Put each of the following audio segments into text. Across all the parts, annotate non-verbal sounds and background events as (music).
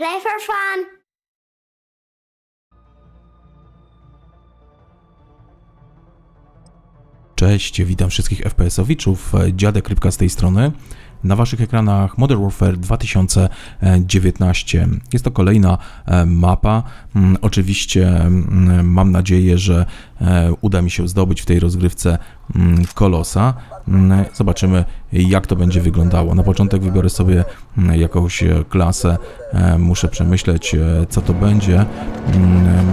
Play for fun. Cześć, witam wszystkich FPS-owiczów. Dziadek Rybka z tej strony. Na waszych ekranach Modern Warfare 2019. Jest to kolejna e, mapa. Mm, Oczywiście mm, mam nadzieję, że e, uda mi się zdobyć w tej rozgrywce mm, kolosa. Zobaczymy, jak to będzie wyglądało. Na początek wybiorę sobie jakąś e, klasę. Muszę przemyśleć, co to będzie.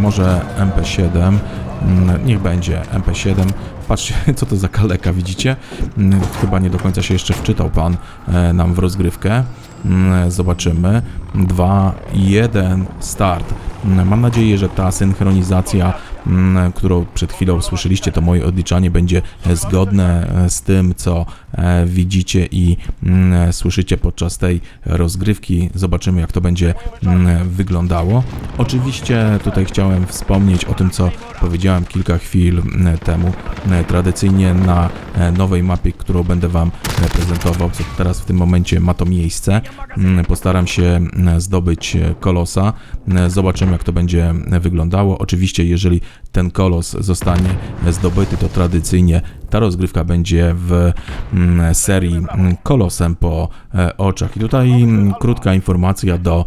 Może MP7. Mm, Niech będzie MP7. Patrzcie, (laughs) co to za kaleka, widzicie? Mm, Chyba nie do końca się jeszcze wczytał pan e, nam w rozgrywkę. Mm, Zobaczymy. 2, 1, start. Mm, Mam nadzieję, że ta synchronizacja, którą przed chwilą słyszeliście, to moje odliczanie będzie e, zgodne e, z tym, co e, widzicie i mm, słyszycie podczas tej rozgrywki. Zobaczymy, jak to będzie mm, wyglądało. Oczywiście tutaj chciałem wspomnieć o tym, co powiedziałem kilka chwil mm, temu. Tradycyjnie na nowej mapie, którą będę Wam prezentował, co teraz w tym momencie ma to miejsce, mm, postaram się mm, zdobyć kolosa. Zobaczymy, jak to będzie wyglądało. Oczywiście, jeżeli ten kolos zostanie zdobyty, to tradycyjnie ta rozgrywka będzie w mm, serii mm, kolosem po e, oczach. I tutaj mm, krótka informacja do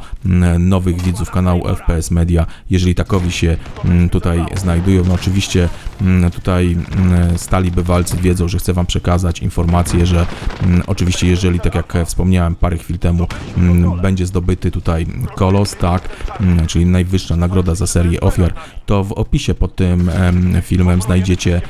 nowych widzów kanału FPS Media, jeżeli takowi się tutaj znajdują. No oczywiście tutaj stali bywalcy wiedzą, że chcę Wam przekazać informację, że oczywiście jeżeli, tak jak wspomniałem parę chwil temu, będzie zdobyty tutaj kolos, tak, czyli najwyższa nagroda za serię ofiar, to w opisie pod tym em, filmem znajdziecie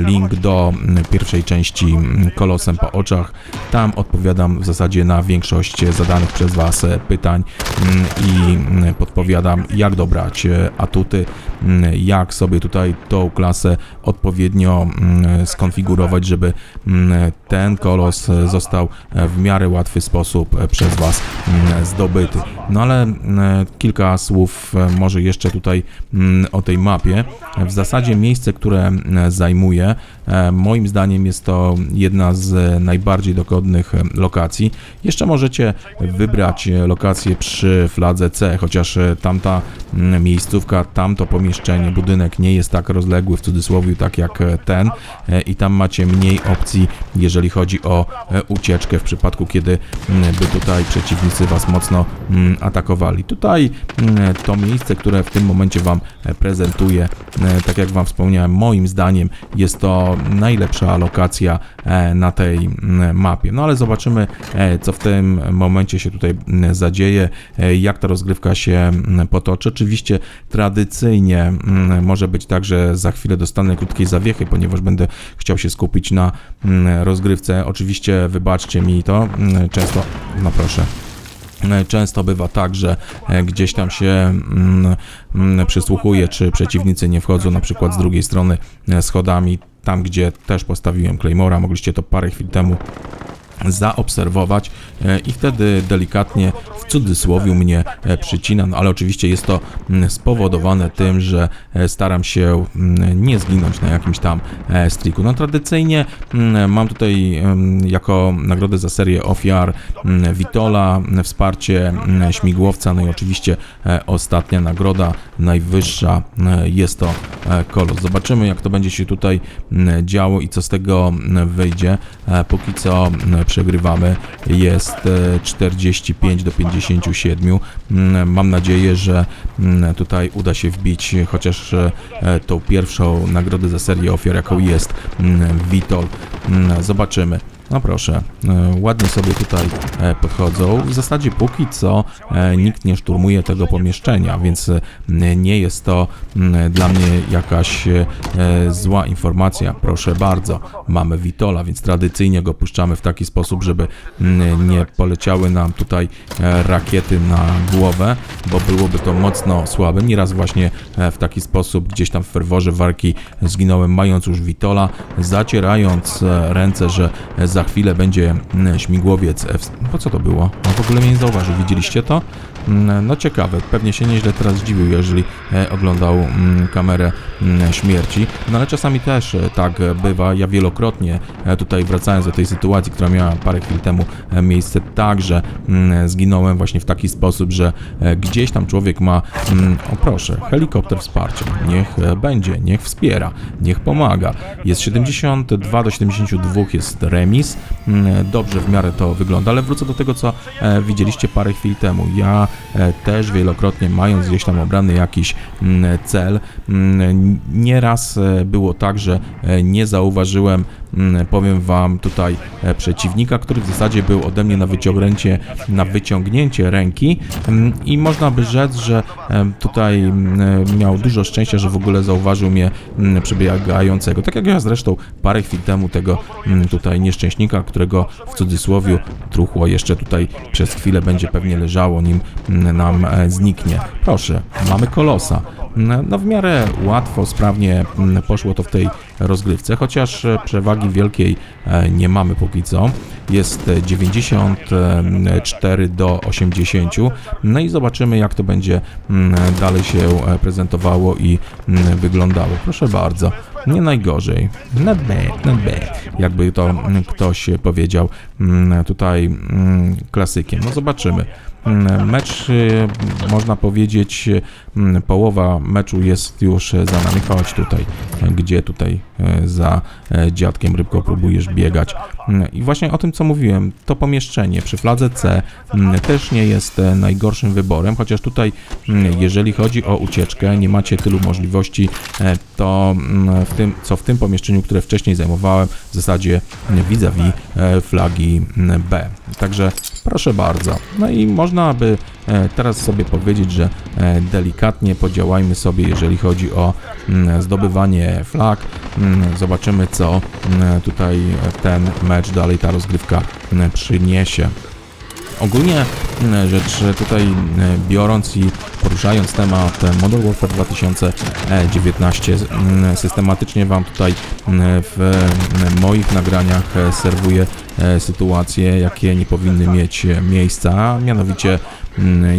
link do pierwszej części mm, kolosem po oczach. Tam odpowiadam w zasadzie na większość zadanych przez Was e, pytań mm, i mm, podpowiadam, jak dobrać e, atuty, jak sobie tutaj tą klasę odpowiednio skonfigurować, żeby ten kolos został w miarę łatwy sposób e, przez Was zdobyty. No ale kilka słów może jeszcze tutaj o tej mapie. W zasadzie miejsce, które zajmuje, moim zdaniem jest to jedna z najbardziej dogodnych e, lokacji. Jeszcze możecie wybrać e, lokację przy fladze C, chociaż e, tamta mm, miejscówka, tamto pomieszczenie, budynek nie jest tak rozległy w cudzysłowie tak jak ten i tam macie mniej opcji, jeżeli chodzi o ucieczkę w przypadku, kiedy mm, by tutaj przeciwnicy Was mocno mm, atakowali. Tutaj to miejsce, które w tym momencie Wam prezentuję, tak jak Wam wspomniałem, moim zdaniem jest to najlepsza lokacja e, na tej mm, mapie. No ale zobaczymy, e, co w tym momencie się tutaj mm, zadzieje, e, jak ta rozgrywka się mm, potoczy. Oczywiście tradycyjnie może być tak, że za chwilę dostanę krótkiej zawiechy, ponieważ będę chciał się skupić na rozgrywce. Oczywiście wybaczcie mi to, często, no proszę. Często bywa tak, że gdzieś tam się przysłuchuje, czy przeciwnicy nie wchodzą na przykład z drugiej strony schodami, tam gdzie też postawiłem Claymora, mogliście to parę chwil temu zaobserwować e, i wtedy delikatnie w cudzysłowie mnie e, przycina, no ale oczywiście jest to mm, spowodowane tym, że e, staram się mm, nie zginąć na jakimś tam striku. No tradycyjnie mm, mam tutaj jako nagrodę za serię ofiar Witola, wsparcie śmigłowca, no i oczywiście ostatnia nagroda, najwyższa e, jest to e, kolos. Zobaczymy jak to będzie się tutaj działo i co z tego wyjdzie. E, Póki co przegrywamy jest e, 45 do 57. Mm, Mam nadzieję, że tutaj uda się wbić chociaż tą pierwszą nagrodę za serię ofiar, jaką jest Witol. Zobaczymy. No proszę, e, ładnie sobie tutaj e, podchodzą. W zasadzie póki co e, nikt nie szturmuje tego pomieszczenia, więc nie jest to mm, dla mnie jakaś zła informacja. Proszę bardzo, mamy Witola, więc tradycyjnie go puszczamy w taki sposób, żeby mm, nie poleciały nam tutaj rakiety na głowę, bo byłoby to mocno słabe. Nieraz właśnie w taki sposób gdzieś tam w ferworze walki zginąłem, mając już Witola, zacierając ręce, że za Za chwilę będzie mm, śmigłowiec. w- Po co to było? No w ogóle mnie nie zauważył. Widzieliście to? Mm, No ciekawe. Pewnie się nieźle teraz zdziwił, jeżeli e, oglądał mm, kamerę śmierci. No ale czasami też e, tak e, bywa. Ja wielokrotnie tutaj wracając do tej sytuacji, która miała parę chwil temu miejsce, także zginąłem właśnie w taki sposób, że gdzieś tam człowiek ma, o proszę, helikopter wsparcia. Niech będzie, niech wspiera, niech pomaga. Jest 72 do 72 jest remis. Mm, Dobrze w miarę to wygląda, ale wrócę do tego, co e, widzieliście parę chwil temu. Ja e, też wielokrotnie, mając gdzieś tam obrany jakiś mm, cel, mm, nieraz e, było tak, że nie zauważyłem, powiem wam tutaj, e, przeciwnika, który w zasadzie był ode mnie na wyciągnięcie, na wyciągnięcie ręki mm, i można by rzec, że e, tutaj mm, miał dużo szczęścia, że w ogóle zauważył mnie mm, przebiegającego. Tak jak ja zresztą parę chwil temu tego mm, tutaj nieszczęśnika, którego w cudzysłowie truchło jeszcze tutaj przez chwilę będzie pewnie leżało, nim mm, nam e, zniknie. Proszę, mamy kolosa. Mm, No w miarę łatwo, sprawnie mm, poszło to w tej rozgrywce, chociaż e, przewagi wielkiej e, nie mamy póki co. Jest e, 94 do 80. No i zobaczymy jak to będzie mm, dalej się e, prezentowało i mm, wyglądało. Proszę bardzo. Nie najgorzej. Not bad, not bad. Jakby to ktoś powiedział tutaj klasykiem. No zobaczymy. Mm, Mecz, y, można powiedzieć, mm, połowa meczu jest już za nami. Chodź tutaj, gdzie tutaj e, za e, dziadkiem rybką próbujesz biegać. Mm, I właśnie o tym, co mówiłem, to pomieszczenie przy fladze C też nie jest e, najgorszym wyborem, chociaż tutaj, jeżeli chodzi o ucieczkę, nie macie tylu możliwości, e, to w tym, co w tym pomieszczeniu, które wcześniej zajmowałem, w zasadzie vis-a-vis flagi B. Także proszę bardzo. No i można by e, teraz sobie powiedzieć, że e, delikatnie podziałajmy sobie, jeżeli chodzi o mm, zdobywanie flag. Mm, Zobaczymy, co mm, tutaj ten mecz, dalej ta rozgrywka przyniesie. Ogólnie mm, rzecz tutaj mm, biorąc i poruszając temat e, Modern Warfare 2019, mm, systematycznie Wam tutaj w moich nagraniach e, serwuję e, sytuacje, jakie nie powinny mieć miejsca, mianowicie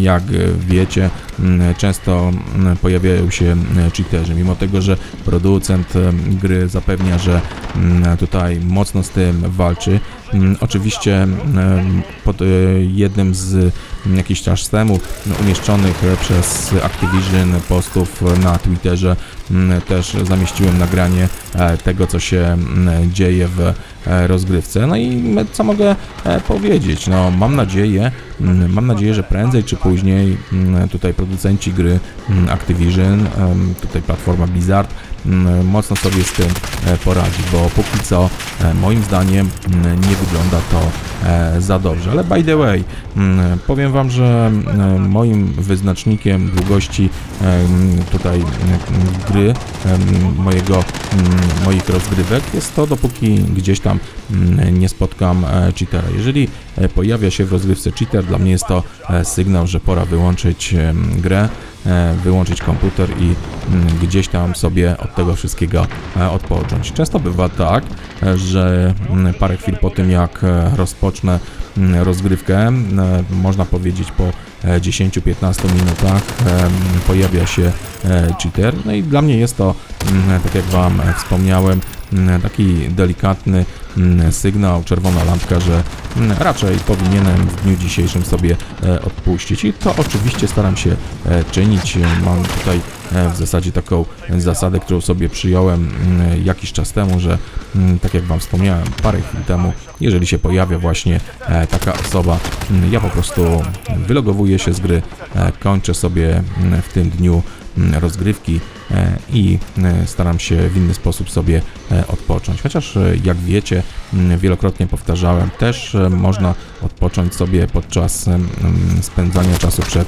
jak wiecie, mm, często mm, pojawiają się mm, cheaterzy, mimo tego, że producent gry zapewnia, że mm, tutaj mocno z tym walczy. Mm, Oczywiście pod e, jednym z mm, jakiś czas temu umieszczonych przez Activision postów na Twitterze mm, też zamieściłem nagranie e, tego, co się mm, dzieje w rozgrywce. No i co mogę e, powiedzieć? No, mam nadzieję, mm, mam nadzieję, że prędzej czy później mm, tutaj producenci gry mm, Activision, tutaj platforma Blizzard, mocno sobie z tym e, poradzi, bo póki co e, moim zdaniem nie wygląda to e, za dobrze. Ale by the way, powiem Wam, że moim wyznacznikiem długości tutaj gry, mojego, moich rozgrywek jest to, dopóki gdzieś tam mm, nie spotkam e, cheatera. Jeżeli e, pojawia się w rozgrywce cheater, dla mnie jest to e, sygnał, że pora wyłączyć grę, wyłączyć komputer i mm, gdzieś tam sobie od tego wszystkiego odpocząć. Często bywa tak, że mm, parę chwil po tym jak rozpocznę rozgrywkę, można powiedzieć po e, 10-15 minutach pojawia się cheater. No i dla mnie jest to, tak jak Wam wspomniałem, taki delikatny mm, sygnał, czerwona lampka, że mm, raczej powinienem w dniu dzisiejszym sobie e, odpuścić. I to oczywiście staram się e, czynić. Mam tutaj e, w zasadzie taką zasadę, którą sobie przyjąłem mm, jakiś czas temu, że mm, tak jak Wam wspomniałem parę chwil temu, jeżeli się pojawia właśnie taka osoba, mm, ja po prostu wylogowuję się z gry, kończę sobie mm, w tym dniu mm, rozgrywki e, i e, staram się w inny sposób sobie e, odpocząć. Chociaż jak wiecie, mm, wielokrotnie powtarzałem, też można odpocząć sobie podczas spędzania czasu przed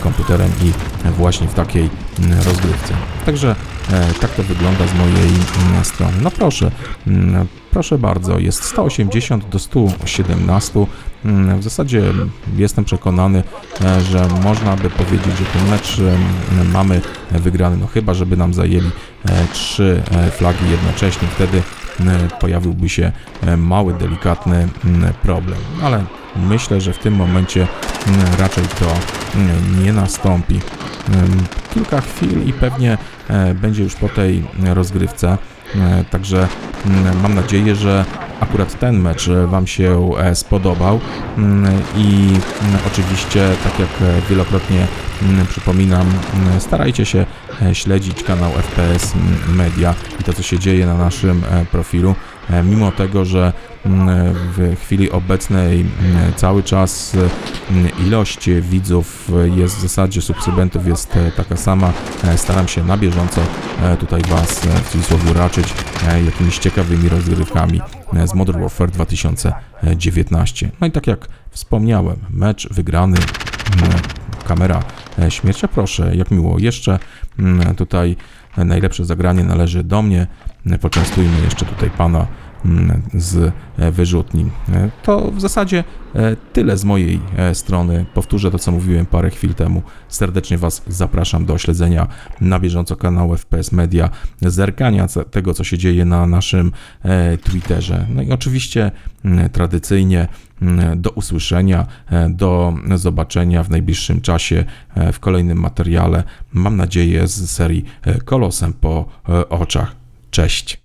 komputerem i właśnie w takiej mm, rozgrywce. Także tak to wygląda z mojej mm, strony. No proszę, mm, proszę bardzo, jest 180 do 117. Mm, W zasadzie jestem przekonany, e, że można by powiedzieć, że ten mecz em, mamy wygrany, no chyba, żeby nam zajęli e, trzy e, flagi jednocześnie, wtedy pojawiłby się mały, delikatny mm, problem. Ale myślę, że w tym momencie mm, raczej to mm, nie nastąpi. Kilka chwil i pewnie będzie już po tej rozgrywce. E, Także mm, mam nadzieję, że akurat ten mecz e, Wam się e, spodobał. Mm, i mm, oczywiście, tak jak wielokrotnie przypominam, starajcie się śledzić kanał FPS Media i to, co się dzieje na naszym e, profilu. E, Mimo tego, że mm, w chwili obecnej mm, cały czas mm, ilość widzów e, jest w zasadzie subskrybentów jest e, taka sama, e, staram się na bieżąco e, tutaj Was e, w cudzysłowie raczyć e, jakimiś ciekawymi rozgrywkami e, z Modern Warfare 2019. No i tak jak wspomniałem, mecz wygrany, kamera e, śmiercia, proszę, jak miło. Jeszcze mm, tutaj najlepsze zagranie należy do mnie. E, Poczęstujmy jeszcze tutaj pana z e, wyrzutni. E, To w zasadzie e, tyle z mojej strony. Powtórzę to, co mówiłem parę chwil temu. Serdecznie Was zapraszam do śledzenia na bieżąco kanału FPS Media, zerkania tego, co się dzieje na naszym Twitterze. No i oczywiście tradycyjnie do usłyszenia, do zobaczenia w najbliższym czasie w kolejnym materiale. Mam nadzieję z serii Kolosem po oczach. Cześć.